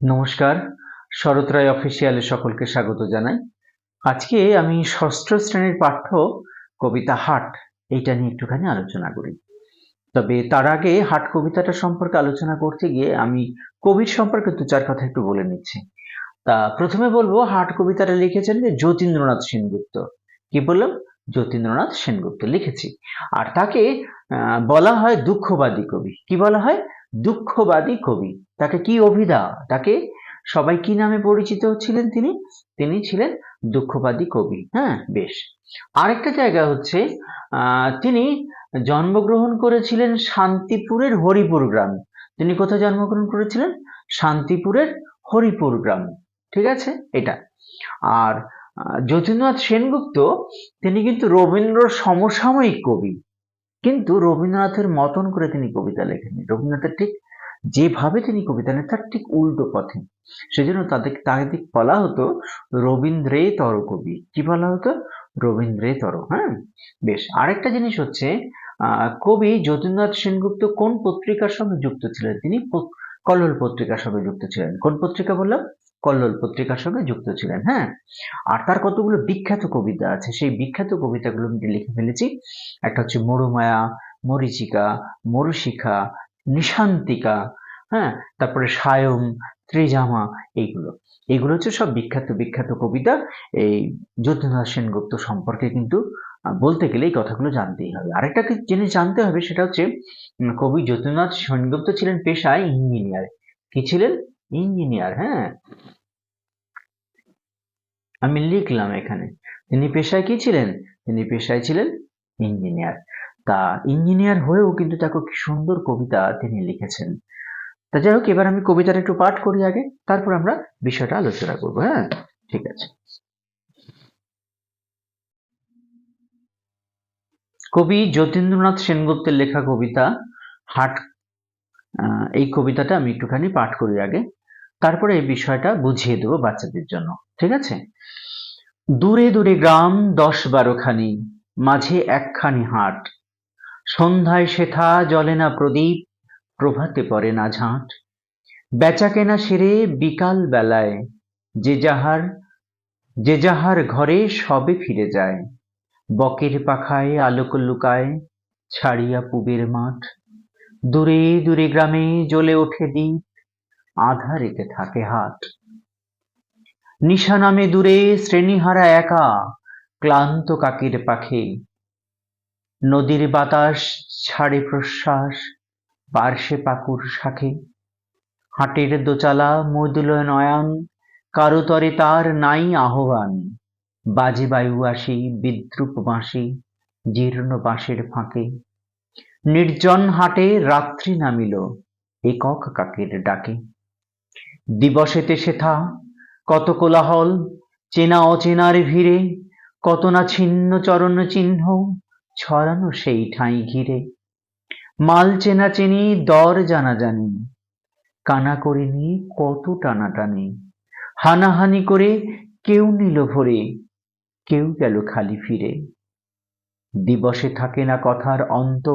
নমস্কার, শরৎ রায় অফিসিয়ালে সকলকে স্বাগত জানাই। আজকে আমি ষষ্ঠ শ্রেণির পাঠ্য কবিতা হাট, এইটা নিয়ে একটুখানি আলোচনা করি। তবে তার আগে হাট কবিতাটা সম্পর্কে আলোচনা করতে গিয়ে আমি কবির সম্পর্কে দু চার কথা একটু বলে নিচ্ছি। তা প্রথমে বলব, হাট কবিতাটা লিখেছেন যে যতীন্দ্রনাথ সেনগুপ্ত। কি বললাম? যতীন্দ্রনাথ সেনগুপ্ত লিখেছি। আর তাকে বলা হয় দুঃখবাদী কবি। কি বলা হয়? দুঃখবাদী কবি। তাকে কি অভিধা? তাকে সবাই কি নামে পরিচিত ছিলেন তিনি? তিনি ছিলেন দুঃখবাদী কবি। হ্যাঁ বেশ। আরেকটা জায়গা হচ্ছে তিনি জন্মগ্রহণ করেছিলেন শান্তিপুরের হরিপুর গ্রাম। তিনি কোথায় জন্মগ্রহণ করেছিলেন? শান্তিপুরের হরিপুর গ্রাম। ঠিক আছে? এটা। আর যতীন্দ্রনাথ সেনগুপ্ত, তিনি কিন্তু রবীন্দ্র সমসাময়িক কবি। কিন্তু রবীন্দ্রনাথের মতন করে তিনি কবিতা লেখেননি। রবীন্দ্রনাথের ঠিক যেভাবে তিনি কবিতা লেখেন, তার ঠিক উল্টো পথে। সেজন্য তাদের তাদের বলা হতো, রবীন্দ্রেতর কবি। কি বলা হতো? রবীন্দ্রেতর হ্যাঁ? বেশ, আরেকটা জিনিস হচ্ছে কবি যতীন্দ্রনাথ সেনগুপ্ত কোন পত্রিকার সঙ্গে যুক্ত ছিলেন? তিনি কল্লোল পত্রিকার সঙ্গে যুক্ত ছিলেন। কোন পত্রিকা বললাম? কল্লোল পত্রিকার সঙ্গে যুক্ত ছিলেন হ্যাঁ? আর তার কতগুলো বিখ্যাত কবিতা আছে, সেই বিখ্যাত কবিতাগুলো আমি লিখে ফেলেছি। একটা হচ্ছে মরুমায়া, মরিচিকা, মরুশিখা, নিশান্তিকা হ্যাঁ? তারপরে সায়ম, ত্রিজামা, এইগুলো। এইগুলো হচ্ছে সব বিখ্যাত বিখ্যাত কবিতা। এই যতীন্দ্রনাথ সেনগুপ্ত সম্পর্কে কিন্তু বলতে গেলে এই কথাগুলো জানতেই হবে। আরেকটা জিনিস জানতে হবে সেটা হচ্ছে কবি যতীন্দ্রনাথ সেনগুপ্ত ছিলেন পেশায় ইঞ্জিনিয়ার। কি ছিলেন? ইঞ্জিনিয়ার হ্যাঁ? আমি লিখলাম এখানে। তিনি পেশায় কি ছিলেন? তিনি পেশায় ছিলেন ইঞ্জিনিয়ার। তা ইঞ্জিনিয়ার হয়েও কিন্তু দেখো কি সুন্দর কবিতা তিনি লিখেছেন। তা যাই হোক, এবার আমি কবিতাটা একটু পাঠ করি আগে, তারপর আমরা বিষয়টা আলোচনা করব হ্যাঁ? ঠিক আছে। কবি যতীন্দ্রনাথ সেনগুপ্তের লেখা কবিতা, হাট এই কবিতাটা আমি একটুখানি পাঠ করি আগে। তারপরে এই বিষয়টা বুঝিয়ে দেবো বাচ্চাদের জন্য, ঠিক আছে? দূরে দূরে গ্রাম দশ বারোখানি, মাঝে একখানি হাট। সন্ধ্যায় সেথা জলে না প্রদীপ, প্রভাতে পড়ে না ঝাঁট। বেচা কেনা সেরে বিকাল বেলায়, যে যাহার যে যাহার ঘরে সবে ফিরে যায়। বকের পাখায় আলোক লুকায় ছাড়িয়া পুবের মাঠ। দূরে দূরে গ্রামে জ্বলে ওঠে দ্বীপ আধারেতে থাকে হাট নিশা নামে দূরে শ্রেণীহারা একা, ক্লান্ত কাকির পাখি। নদীর বাতাস ছাড়ে প্রশ্বাস পার্শ্বে পাকুর শাখে হাটের দোচালা মৃদুল নয়ন কারুতরে তার নাই আহ্বান। বাজে বায়ু আসি বিদ্রুপ বাঁশি, জীর্ণ বাঁশের ফাঁকে। নির্জন হাটে রাত্রি নামিল, একক কাকের ডাকে। দিবসেতে সেথা, কত কোলাহল, চেনা অচেনার ভিড়ে, কত না ছিন্ন চরণ চিহ্ন, ছড়ানো সেই ঠাঁই ঘিরে। মাল চেনা চেনি, দর জানা জানি, কানা করিনি কত টানাটানি হানাহানি করে কেউ নিল ভরে, কেউ গেল খালি ফিরে। দিবসে থাকে না কথার অন্ত,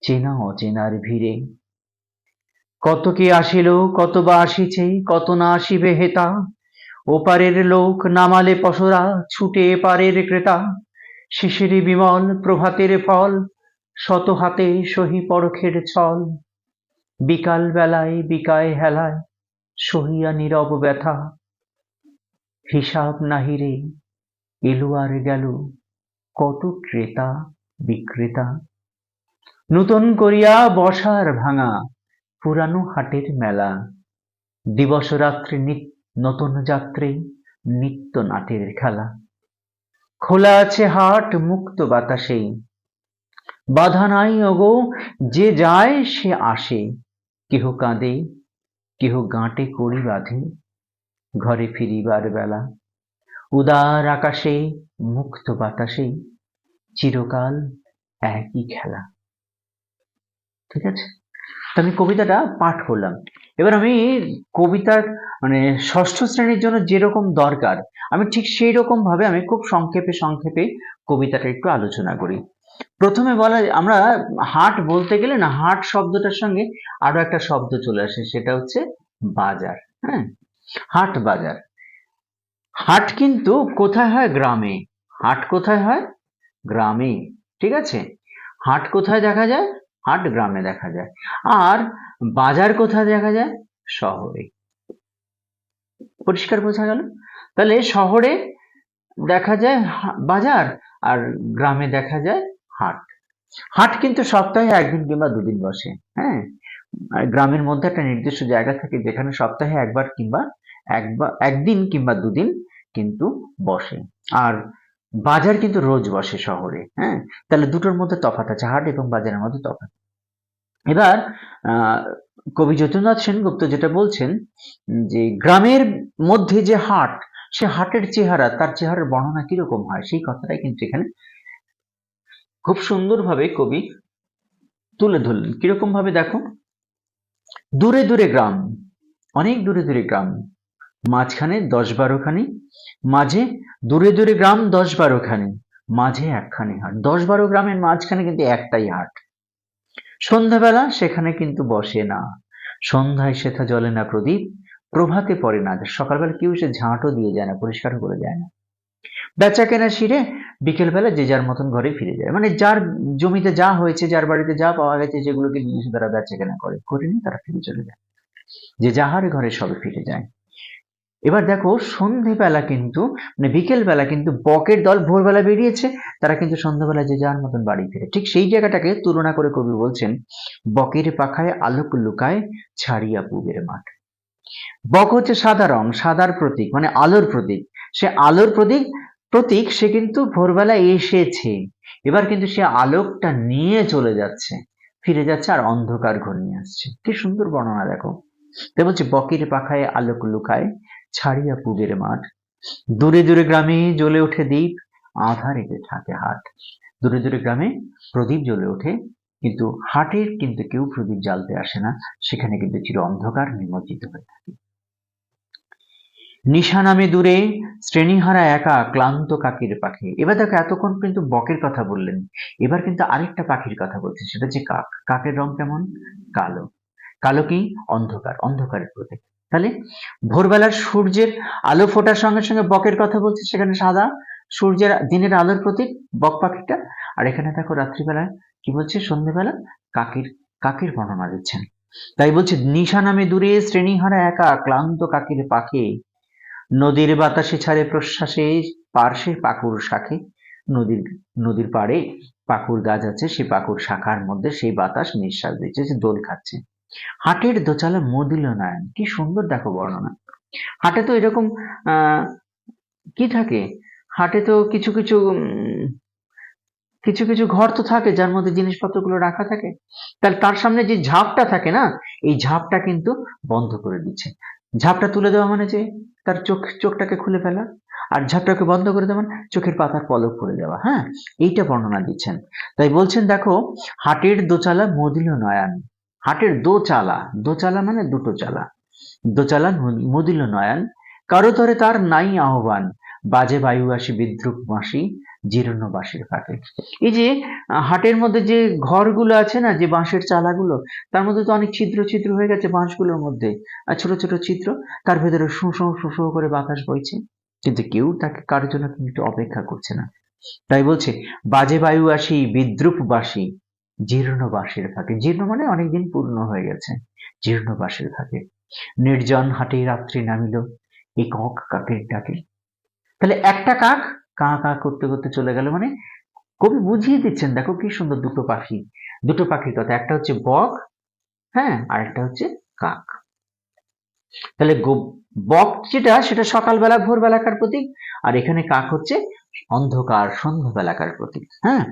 চেনা অচেনার ভিড়ে। কত কে আসিল, কত বা আসিছে, কত না আসিবে হেতা? ওপারের লোক নামালে পসরা ছুটে এপারের ক্রেতা। শিশিরে বিমল প্রভাতের ফল, শত হাতে সহি পরখের ছল। বিকাল বেলায় বিকায় হেলায় সহিয়া নীরব ব্যথা। হিসাব নাহিরে এলো আর গেল কত ক্রেতা, বিক্রেতা। নূতন করিয়া বসার ভাঙা পুরানো হাটের মেলা দিবস রাত্রি নিত- নতুন যাত্রী, নিত্য নাটের খেলা। খোলা আছে হাট মুক্ত বাতাসে, বাধা নাই ওগো, যে যায় সে আসে। কেহ কাঁদে, কেহ গাঁটে কড়ি বাঁধে, ঘরে ফিরিবার বেলা। উদার আকাশে মুক্ত বাতাসে, চিরকাল একই খেলা। ঠিক আছে? আমি কবিতাটা পাঠ করলাম। এবার আমি কবিতার মানে ষষ্ঠ শ্রেণির জন্য যেরকম দরকার, আমি ঠিক সেই রকম ভাবে আমি খুব সংক্ষেপে সংক্ষেপে কবিতাটা একটু আলোচনা করি। প্রথমে বলা আমরা হাট বলতে গেলে না, হাট শব্দটার সঙ্গে আরও একটা শব্দ চলে আসে, সেটা হচ্ছে বাজার হ্যাঁ? হাট বাজার। হাট কিন্তু কোথায় হয়? গ্রামে। হাট কোথায় হয়? গ্রামে। ঠিক আছে? হাট কোথায় দেখা যায়? হাট গ্রামে দেখা যায়। আর বাজার কোথায় দেখা যায়? শহরে। পরিষ্কার বোঝা গেল? তাহলে শহরে দেখা যায় বাজার, আর গ্রামে দেখা যায় হাট। হাট কিন্তু সপ্তাহে একদিন কিংবা দুদিন বসে হ্যাঁ? গ্রামের মধ্যে একটা নির্দিষ্ট জায়গা থাকে যেখানে সপ্তাহে একবার কিংবা একবার একদিন কিংবা দুদিন কিন্তু বসে। আর বাজার কিন্তু রোজ বসে শহরে হ্যাঁ? তাহলে দুটোর মধ্যে তফাৎ আছে, হাট এবং বাজারের মধ্যে তফাৎ। এবার কবি যতীন্দ্রনাথ সেনগুপ্ত যেটা বলছেন যে গ্রামের মধ্যে যে হাট, সে হাটের চেহারা, তার চেহারার বর্ণনা কীরকম হয়? সেই কথাটাই কিন্তু এখানে খুব সুন্দরভাবে কবি তুলে ধরলেন। কীরকম ভাবে দেখো? দূরে দূরে গ্রাম, অনেক দূরে দূরে গ্রাম। মাঝখানে দশ বারোখানি মাঝে দূরে দূরে গ্রাম দশ বারোখানি মাঝে একখানি হাট। দশ বারো গ্রামের মাঝখানে কিন্তু একটাই হাট। সন্ধ্যাবেলা সেখানে কিন্তু বসে না। সন্ধ্যায় সেথা জ্বলে না প্রদীপ, প্রভাতে পড়ে না। সকালবেলা কেউ সে ঝাঁটও দিয়ে যায় না পরিষ্কার করে যায় না। বেচা কেনা সিরে বিকেলবেলা যে যার মতন ঘরে ফিরে যায়। মানে যার জমিতে যা হয়েছে, যার বাড়িতে যা পাওয়া গেছে, যেগুলোকে নিয়ে তারা বেচা কেনা করে করে তারা ফিরে চলে যায়। যে যাহার ঘরে সবে ফিরে যায়। এবার দেখো সন্ধেবেলা কিন্তু মানে বিকেল বেলা কিন্তু বকের দল ভোরবেলা বেরিয়েছে, তারা কিন্তু সন্ধ্যাবেলা যে যার মতন বাড়ি ফিরে। ঠিক সেই জায়গাটাকে তুলনা করে কবি বলছেন, বকের পাখায় আলোক লুকায় ছাড়িয়া পুবের মাঠ। বক হচ্ছে সাদা রং, সাদার প্রতীক মানে আলোর প্রতীক। সে আলোর প্রতীক প্রতীক সে কিন্তু ভোরবেলা এসেছে। এবার কিন্তু সে আলোকটা নিয়ে চলে যাচ্ছে, ফিরে যাচ্ছে আর অন্ধকার ঘনিয়ে আসছে। কি সুন্দর বর্ণনা দেখো। তাই বলছে, বকের পাখায় আলোক লুকায় ছাড়িয়া পুবের মাঠ। দূরে দূরে গ্রামে জ্বলে ওঠে দ্বীপ আধারেতে থাকে হাট। দূরে দূরে গ্রামে প্রদীপ জ্বলে ওঠে, কিন্তু হাটের কিন্তু কেউ প্রদীপ জ্বালতে আসে না। সেখানে কিন্তু চির অন্ধকার নিমজ্জিত হয়ে থাকে। নিশা নামে দূরে শ্রেণীহারা একা ক্লান্ত কাকির পাখি। এবার দেখো, এতক্ষণ কিন্তু বকের কথা বললেন। এবার কিন্তু আরেকটা পাখির কথা বলছে, সেটা হচ্ছে কাক। কাকের রং কেমন? কালো। কালো কি? অন্ধকার। অন্ধকারের প্রতীক। তাহলে ভোরবেলার সূর্যের আলো ফোটার সঙ্গে সঙ্গে বকের কথা বলছে, সেখানে সাদা সূর্যের দিনের আলোর প্রতীক, বক পাখিটা। আর এখানে দেখো রাত্রিবেলায় কি বলছে? সন্ধ্যেবেলা কাকের কাকের বর্ণনা দিচ্ছেন। তাই বলছে, নিশা নামে দূরে শ্রেণীহারা একা, ক্লান্ত কাকের পাখি। নদীর বাতাসে ছাড়ে প্রশ্বাসে, পার্শ্বে পাকুর শাখে। নদীর নদীর পাড়ে পাকুর গাছ আছে সেই পাকুর শাখার মধ্যে সেই বাতাস নিঃশ্বাস দিচ্ছে যে দোল খাচ্ছে। হাটের দোচালা মদিল কি সুন্দর দেখো বর্ণনা। হাটে তো এরকম কি থাকে? হাটে তো কিছু কিছু কিছু কিছু ঘর তো থাকে যার মধ্যে জিনিসপত্রগুলো রাখা থাকে। তাহলে তার সামনে যে ঝাপটা থাকে না, এই ঝাপটা কিন্তু বন্ধ করে দিচ্ছে। ঝাপটা তুলে দেওয়া মানে যে তার চোখ, চোখটাকে খুলে ফেলা। আর ঝাপটাকে বন্ধ করে দেওয়া মানে চোখের পাতার পলক করে দেওয়া হ্যাঁ? এইটা বর্ণনা দিচ্ছেন। তাই বলছেন, দেখো, হাটের দোচালা মদিল নয়ন। হাটের দো দোচালা দোচালা মানে দুটো চালা। দোচালা মদিল নয়ন কারও তরে তার নাই আহ্বান, বাজে বায়ু আসি বিদ্রুপ মাসি জীর্ণ বাঁশের ফাঁকে এই যে হাটের মধ্যে যে ঘরগুলো আছে না, যে বাঁশের চালাগুলো, তার মধ্যে তো অনেক ছিদ্র ছিদ্র হয়ে গেছে বাঁশগুলোর মধ্যে। আর ছোট ছোট ছিদ্র, তার ভেতরে শোঁ শোঁ করে বাতাস বইছে। কিন্তু কেউ তাকে কারোর জন্য কিন্তু অপেক্ষা করছে না। তাই বলছে, বাজে বায়ু আসি বিদ্রুপ বাসি জীর্ণ বাঁশের ফাঁকে জীর্ণ মানে অনেকদিন পূর্ণ হয়ে গেছে জীর্ণ বাঁশের ফাঁকে নির্জন হাটে রাত্রি নামিল এই কক কাকের ডাকে? তাহলে একটা কাক কা কা করতে করতে চলে গেল মানে কবি বুঝিয়ে দিচ্ছেন, দেখো কি সুন্দর দুটো পাখি, দুটো পাখির কথা, একটা হচ্ছে বক হ্যাঁ আর একটা হচ্ছে কাক। তাহলে বক যেটা, সেটা সকালবেলা, ভোরবেলাকার প্রতীক, আর এখানে কাক হচ্ছে অন্ধকার সন্ধ্যাবেলাকার প্রতীক হ্যাঁ?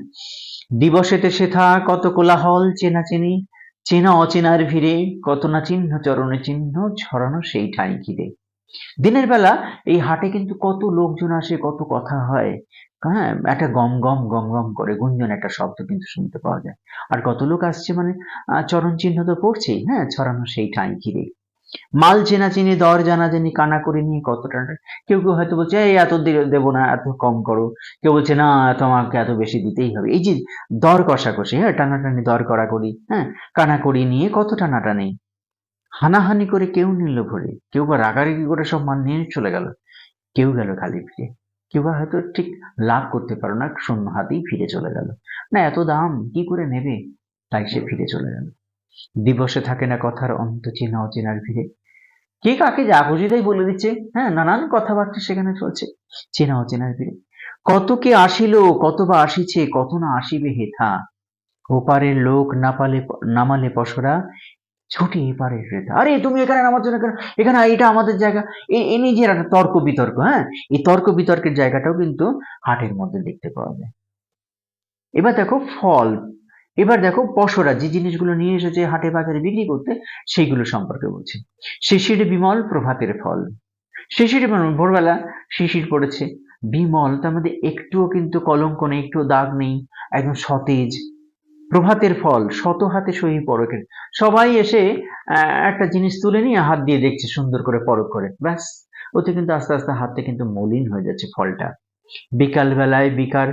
দিবসেতে সেথা কত কোলাহল চেনা চেনি চেনা অচেনার ভিড়ে, কত না চিহ্ন চরণে চিহ্ন, ছড়ানো সেই ঠাঁই ঘিরে। দিনের বেলা এই হাটে কিন্তু কত লোকজন আসে, কত কথা হয় হ্যাঁ? একটা গম গম গম গম করে গুঞ্জন একটা শব্দ কিন্তু শুনতে পাওয়া যায়। আর কত লোক আসছে মানে চরণ চিহ্ন তো পড়ছেই হ্যাঁ? ছড়ানো সেই ঠাঁই ঘিরে। মাল চেনা চিনি দর জানা জানি কানা করে নিয়ে কত টাকা কেউ কেউ হয়তো বলছে, এই এত দেবো না, এত কম করো। কেউ বলছে, না তোমাকে এত বেশি দিতেই হবে। এই যে দর কষাকষি হ্যাঁ টানাটানি, দর করা করি হ্যাঁ কানাকড়ি নিয়ে কত টানাটানি হানাহানি করে কেউ নিল ভরে কেউ বা রাগারাগি করে সব মাল নিয়ে চলে গেল। কেউ গেল খালি ফিরে কেউ বা হয়তো ঠিক লাভ করতে পারো না, শূন্য হাতেই ফিরে চলে গেল। না, এত দাম, কি করে নেবে? তাই সে ফিরে চলে গেল। দিবসে থাকে না কথার অন্ত চেনা অচেনার ভিড়ে। কে কাকে যা খুশি তাই বলে দিচ্ছে। হ্যাঁ নানান কথাবার্তা সেখানে চলছে, চেনা অচেনার ভিড়ে। কত কে আসিল, কত বা আসিছে, কত না আসিবে হেথা। ওপারের লোক নাপালে নামালে পশরা, ছুটি এপারের রেথা আরে, তুমি এখানে নামার জন্য কেন? এখানে এটা আমাদের জায়গা। এ এ নিজের একটা তর্ক বিতর্ক হ্যাঁ? এই তর্ক বিতর্কের জায়গাটাও কিন্তু হাটের মধ্যে দেখতে পাওয়া যায়। এবার দেখো ফল। এবার দেখো পশরা যে জিনিসগুলো নিয়ে এসেছে হাটে বাজারে বিক্রি করতে, সেইগুলো সম্পর্কে বলছে। শিশির বিমল প্রভাতের ফল। শিশির ভোরবেলা শিশির পড়েছে। বিমল, তার মধ্যে একটুও কিন্তু কলঙ্ক নেই, একটুও দাগ নেই, একদম সতেজ। প্রভাতের ফল, শত হাতে সহি পরকের। সবাই এসে একটা জিনিস তুলে নিয়ে হাত দিয়ে দেখছে, সুন্দর করে পরখ করে। ব্যাস, ওতে কিন্তু আস্তে আস্তে হাতে কিন্তু মলিন হয়ে যাচ্ছে ফলটা। বিকাল বেলায় বিকার,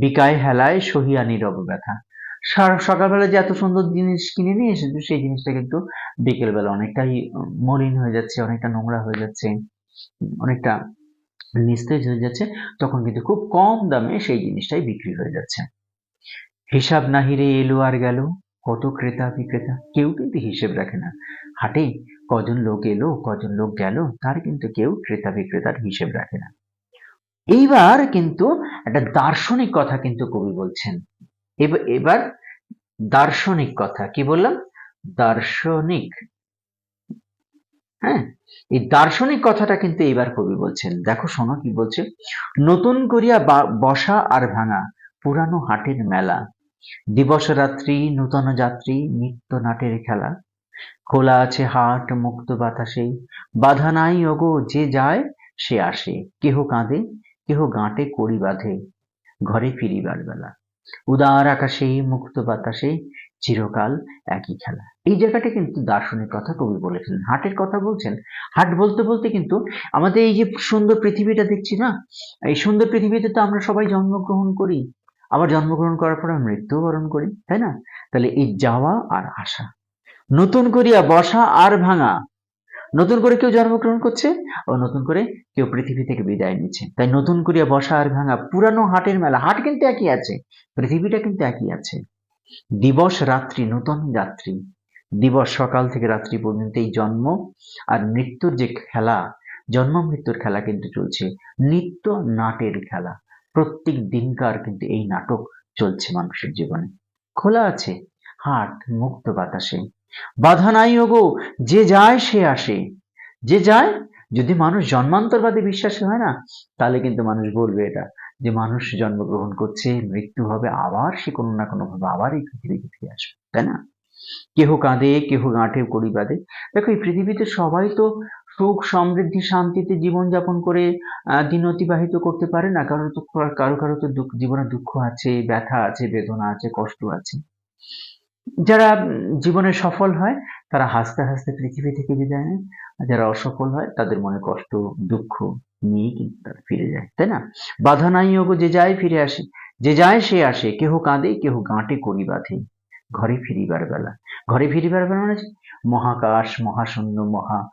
বিকায় হেলায় সহিয়া নীরব ব্যথা। সকালবেলা যে এত সুন্দর জিনিস কিনে নিয়ে এসেছে, সেই জিনিসটা কিন্তু বিকেলবেলা অনেকটাই মলিন হয়ে যাচ্ছে, অনেকটা নোংরা হয়ে যাচ্ছে, অনেকটা নিস্তেজ হয়ে যাচ্ছে, তখন কিন্তু খুব কম দামে সেই জিনিসটাই বিক্রি হয়ে যাচ্ছে। হিসাব নাহিরে এলো আর গেল, কত ক্রেতা বিক্রেতা, কেউ কিন্তু হিসেব রাখে না। হাটে কজন লোক এলো, কজন লোক গেল, তার কিন্তু কেউ ক্রেতা বিক্রেতার হিসেব রাখে না। এইবার কিন্তু একটা দার্শনিক কথা কিন্তু কবি বলছেন। এবার দার্শনিক কথা, কি বললাম? দার্শনিক। হ্যাঁ? এই দার্শনিক কথাটা কিন্তু এবার কবি বলছেন। দেখো, শোনো কি বলছে। নতুন করিয়া বসা আর ভাঙা, পুরানো হাটের মেলা। দিবস রাত্রি, নূতন যাত্রী, নিত্য নাটের খেলা। খোলা আছে হাট, মুক্ত বাতাসে। বাধা নাই, ওগো, যে যায়, সে আসে। কেহ কাঁদে, কেহ গাঁটে, কড়ি বাঁধে। ঘরে ফিরিবার বেলা। উদার আকাশে, মুক্ত বাতাসে, চিরকাল একই খেলা। এই জায়গাটা কিন্তু দার্শনিক কথা কবি বলেছিলেন হাটের কথা বলছেন। হাট বলতে বলতে কিন্তু আমাদের এই যে সুন্দর পৃথিবীটা দেখছি না, এই সুন্দর পৃথিবীতে তো আমরা সবাই জন্মগ্রহণ করি। আবার জন্মগ্রহণ করার পর মৃত্যুবরণ করি, তাই না? তাহলে এই যাওয়া আর আসা। নতুন করিয়া বসা আর ভাঙা নতুন করে কেউ জন্মগ্রহণ করছে ও নতুন করে কেউ পৃথিবী থেকে বিদায় নিচ্ছে। তাই নতুন করিয়া বসা আর ভাঙা পুরানো হাটের মেলা, হাট কিন্তু একই আছে, পৃথিবীটা কিন্তু একই আছে। দিবস রাত্রি, নতুন রাত্রি। দিবস সকাল থেকে রাত্রি পর্যন্ত এই জন্ম আর মৃত্যুর যে খেলা, জন্ম মৃত্যুর খেলা কিন্তু চলছে। নিত্য নাটের খেলা। প্রত্যেক দিনকার কিন্তু এই নাটক চলছে মানুষের জীবনে। খোলা আছে, হাট, মুক্ত বাতাসে। বাধা নাই ওগো, যে যায় সে আসে। যে যায়, যদি মানুষ জন্মান্তরবাদে বিশ্বাসী হয় না, তাহলে কিন্তু মানুষ বলবে এটা, যে মানুষ জন্মগ্রহণ করছে, মৃত্যু হবে, আবার সে কোনো না কোনো ভাবে আবার এই পৃথিবীতে ফিরে আসবে, তাই না? কেহ কাঁদে, কেহ গাঁটে করি বাঁধে। দেখো, এই পৃথিবীতে সবাই তো সুখ, সমৃদ্ধি, শান্তিতে জীবনযাপন করে দিন অতিবাহিত করতে পারে না কারও তো, কারও কারও তো জীবনে দুঃখ আছে, ব্যথা আছে, বেদনা আছে, কষ্ট আছে। যারা জীবনে সফল হয়, তারা হাসতে হাসতে পৃথিবী থেকে বিদায় নেয়। আর যারা অসফল হয়, তাদের মনে কষ্ট, দুঃখ নিয়ে কিন্তু তারা ফিরে যায়, তাই না? বাধা নাই ওগো যে যায় ফিরে আসে। যে যায় সে আসে। কেহ কাঁদে, কেহ গাঁটে করি বাঁধে। ঘরে ফিরিবার বেলা। ঘরে ফিরিবার বেলা মানে মহাকাশ, মহাশূন্য, মহা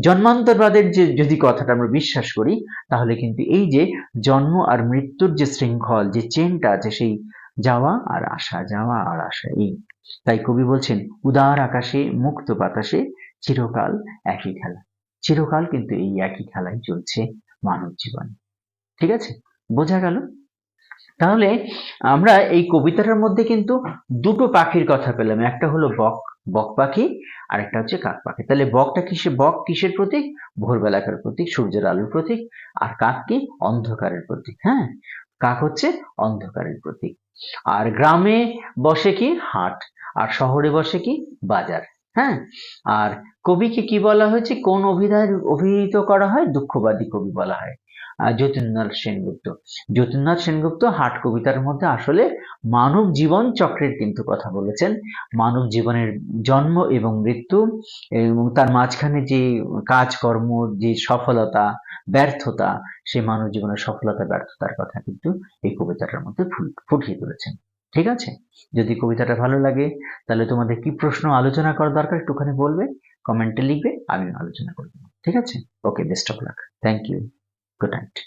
জন্মান্তরবাদের যে, যদি কথাটা আমরা বিশ্বাস করি, তাহলে কিন্তু এই যে জন্ম আর মৃত্যুর যে শৃঙ্খল, যে চেনটা আছে সেই যাওয়া আর আসা, যাওয়া আর আসা এই। তাই কবি বলছেন, উদার আকাশে, মুক্ত বাতাসে চিরকাল একই খেলা। চিরকাল কিন্তু এই একই খেলাই চলছে মানব জীবনে। ঠিক আছে? বোঝা গেল? তাহলে আমরা এই কবিতাটার মধ্যে কিন্তু দুটো পাখির কথা পেলাম। একটা হলো বক বক পাখি, আর একটা হচ্ছে কাক পাখি। তাহলে বকটা কিসে, বক কিসের প্রতীক? ভোরবেলাকার প্রতীক, সূর্যের আলোর প্রতীক, আর কাক কি অন্ধকারের প্রতীক হ্যাঁ? কাক হচ্ছে অন্ধকারের প্রতীক। আর গ্রামে বসে কি হাট, আর শহরে বসে কি বাজার হ্যাঁ? আর কবিকে কি বলা হয়েছে? কোন অভিধায় অভিহিত করা হয়? দুঃখবাদী কবি বলা হয়। যতীন্দ্রনাথ সেনগুপ্ত। যতীন্দ্রনাথ সেনগুপ্ত হাট কবিতার মধ্যে আসলে মানব জীবন চক্রের কিন্তু কথা বলেছেন। মানব জীবনের জন্ম এবং মৃত্যু এবং তার মাঝখানে যে কাজকর্ম, যে সফলতা, ব্যর্থতা সেই মানব জীবনের সফলতা, ব্যর্থতার কথা কিন্তু এই কবিতাটার মধ্যে ফুটিয়ে তুলেছেন। ঠিক আছে? যদি কবিতাটা ভালো লাগে, তাহলে তোমাদের কি প্রশ্ন, আলোচনা করা দরকার একটুখানি বলবে? কমেন্টে লিখবে, আমিও আলোচনা করব। ঠিক আছে? Okay, best of luck. Thank you. Good night.